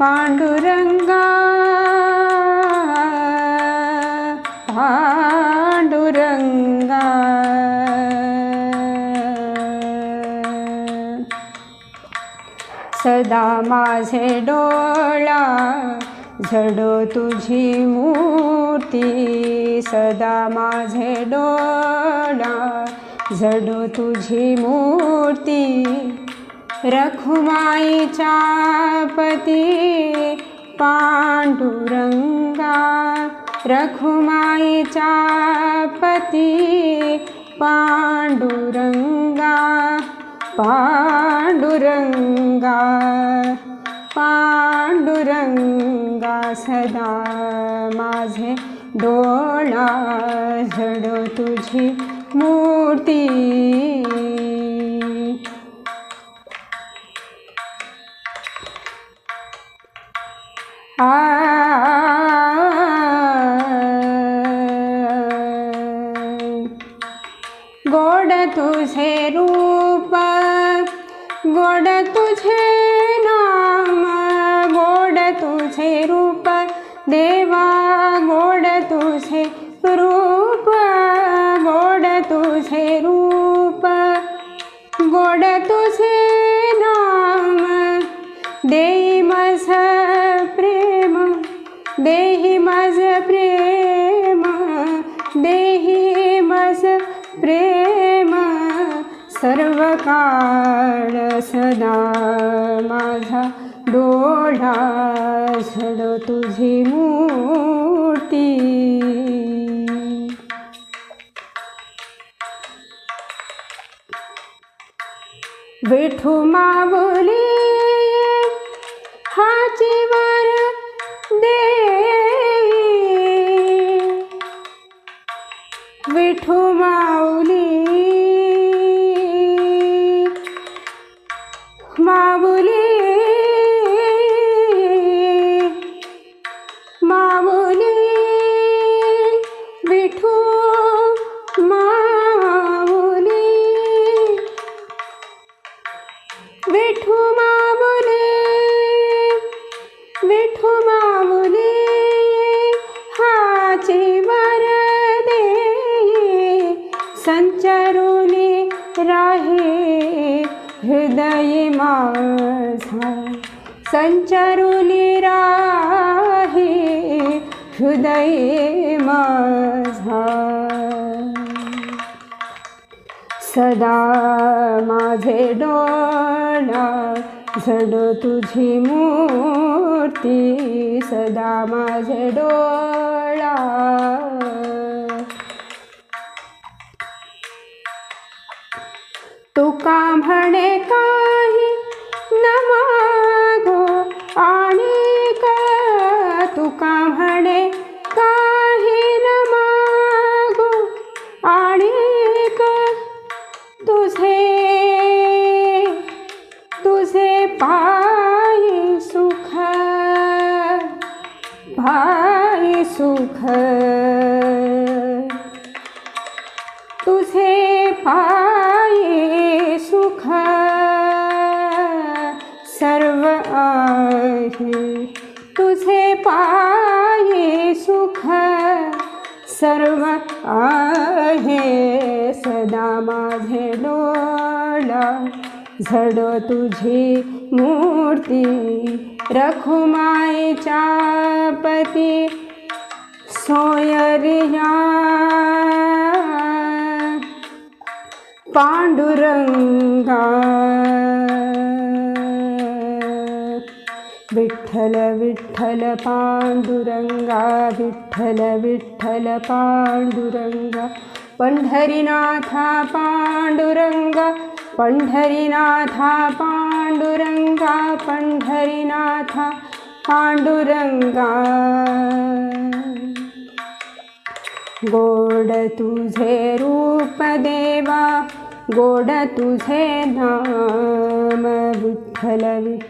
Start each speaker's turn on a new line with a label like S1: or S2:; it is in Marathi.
S1: पांडुरंगा पांडुरंगा। सदा माझे डोळा झडो तुझी मूर्ती सदा माझे डोळा झडो तुझी मूर्ती रखुमाईच्या पती पांडुरंगा रखुमाईच्या पती पांडुरंगा पांडुरंगा पांडुरंगा सदा माझे डोळा झडो तुझी मूर्ती. आ गोड तुझे रूप गोड तुझे नाम गोड तुझे रूप देवा गोड तुझे रूप गोड तुझे रूप गोड तुझे सर्व काळ सदा माझा डोळा झड तुझी मूर्ती. विठू माऊली हाची वर दे. विठू मा കാവുലേ हृदय माझा संचरुनी राहे हृदय माझा. सदा माझे डोळा झड तुझी मूर्ती सदा माझे डोळा तुका म्हणे काही? न मागो आणि का? तुका म्हणे काही? न मागो आणि तुझे तुझे पाय सुख भाई सुख. सर्व आहे सदा माझे डोळा. झडो तुझी मूर्ती रखुमाईच्या पती सोयरिया पांडुरंगा. विठ्ठल विठ्ठल पाण्डुरङ्गा विठ्ठल विठ्ठल पाण्डुरङ्गा पण्ढरिनाथा पाण्डुरङ्गा पण्ढरिनाथा पाण्डुरङ्गा पण्ढरिनाथा पाण्डुरङ्गा गोड तुझे रूपदेवा गोड तुझे नाम विठ्ठल विठ्ठल